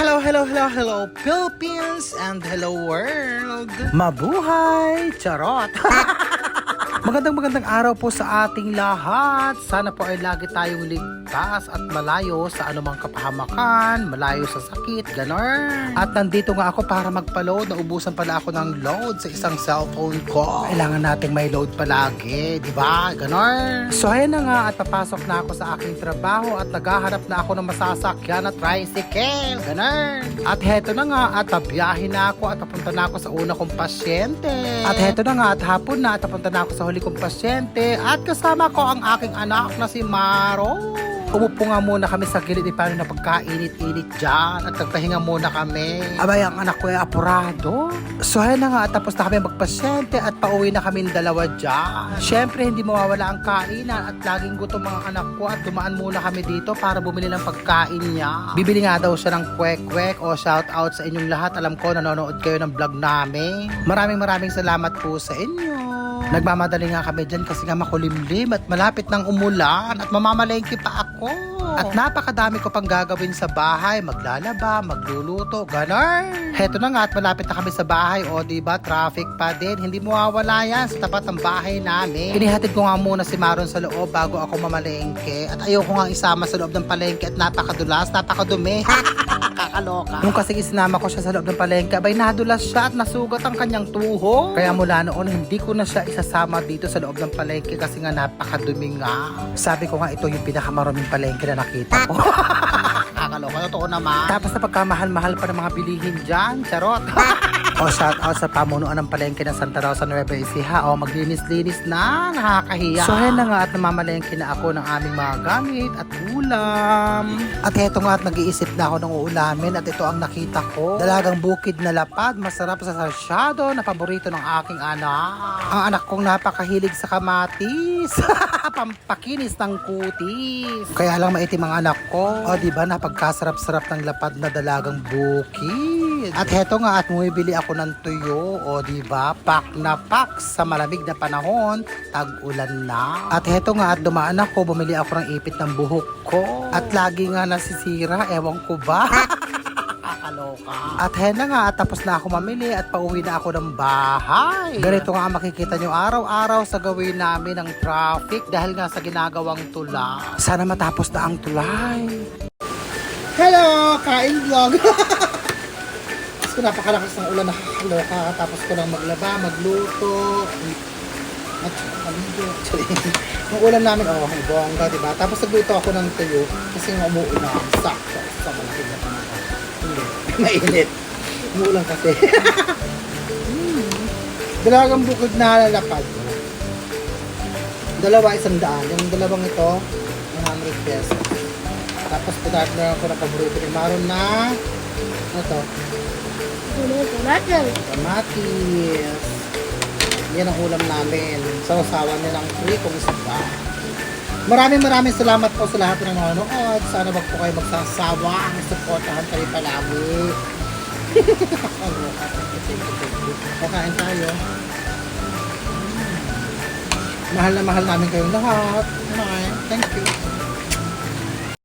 Hello, hello, hello, hello, Philippines and hello world! Mabuhay! Charot! Magandang magandang araw po sa ating lahat. Sana po ay lagi tayong ligtas at malayo sa anumang kapahamakan, malayo sa sakit, ganon. At nandito nga ako para magpa-load. Naubusan pala ako ng load sa isang cellphone ko. Kailangan nating may load palagi, di ba? Ganon. So ayan na nga at papasok na ako sa aking trabaho at naghahanap na ako ng masasakyan at tricycle. Ganon. At heto na nga at pabiyahin na ako at papunta na ako sa una kong pasyente. At heto na nga at hapon na at papunta na ako sa huli kong pasyente at kasama ko ang aking anak na si Maro. Umupo nga muna kami sa gilid ni paano na pagkainit-init dyan at nagpahinga muna kami. Abay, ang anak ko ay apurado. So, ayan na nga tapos na kami magpasyente at pauwi na kami dalawa dyan. Siyempre, hindi mawawala ang kainan at laging gutom mga anak ko at dumaan muna kami dito para bumili ng pagkain niya. Bibili nga daw siya ng kwek-kwek o shout out sa inyong lahat. Alam ko, nanonood kayo ng vlog namin. Maraming maraming salamat po sa inyo. Nagmamadali nga kami dyan kasi nga makulimlim at malapit ng umulan at mamamalengke pa ako. At napakadami ko pang gagawin sa bahay. Maglalaba, magluluto, ganon. Heto na nga at malapit na kami sa bahay. O diba, traffic pa din. Hindi mawawala yan sa tapat ng bahay namin. Inihatid ko nga muna si Maron sa loob bago ako mamalengke. At ayoko nga isama sa loob ng palengke at napakadulas, napakadumi. Kakaloka. Nung kasi isinama ko siya sa loob ng palengke, abay nadulas siya at nasugat ang kanyang tuho. Kaya mula noon, hindi ko na siya isasama dito sa loob ng palengke kasi nga napakadumi nga. Sabi ko nga ito yung pinakamaruming palengke na nakita ko. Kakaloka, totoo naman. Tapos na pagkamahal-mahal pa ng mga bilihin dyan, charot. o shout out sa pamunuan ng palengke ng Santa Rosa Nueva Ecija. O maglinis-linis na, nakakahiya. So ayan na nga at namamalengke na ako ng aming mga gamit at ulam. At eto nga at nag-iisip na ako ng uulamin at ito ang nakita ko. Dalagang bukid na lapad, masarap sa sarsyado na paborito ng aking anak. Ang anak kong napakahilig sa kamatis. Pampakinis ng kutis. Kaya lang maitim ang anak ko. O di ba napagkasarap-sarap ng lapad na dalagang bukid. At heto nga at bumibili ako ng tuyo. O di ba pak na pak sa malamig na panahon, tag-ulan na. At heto nga at dumaan ako, bumili ako ng ipit ng buhok ko. At lagi nga nasisira, ewan ko ba. Kakaloka. At hen na nga, at tapos na ako mamili at pauwi na ako ng bahay. Ganito nga ang makikita nyo araw-araw sa gawin namin ng traffic dahil nga sa ginagawang tula. Sana matapos na ang tulay. Hello! Kain vlog! Tapos ko napakalakas ng ulan nakakaloka. Tapos ko lang maglaba, magluto. At maligo. Yung ulam namin, oh, ang bongga, diba? Tapos nagluto ako ng tuyo kasi nga umuulan. Sakto. Sa malaki na panahon. Hindi. Mainit. Umuulan kasi. hmm. Dalagang bukod na lalapad. Dalawa isang daan. Yung dalawang ito, 100 pesos. Tapos pinag na ako ng paborito ni Maron na ano to? Tomato. Kamatis. Yan ang ulam namin. Sa usawan niya ng free kung isda. Maraming maraming salamat po sa lahat ng nanonood. Sana wag po kayo magsasawa ang supportahan kayo palagi. Kakain tayo. Mahal na mahal namin kayong lahat. Okay, thank you.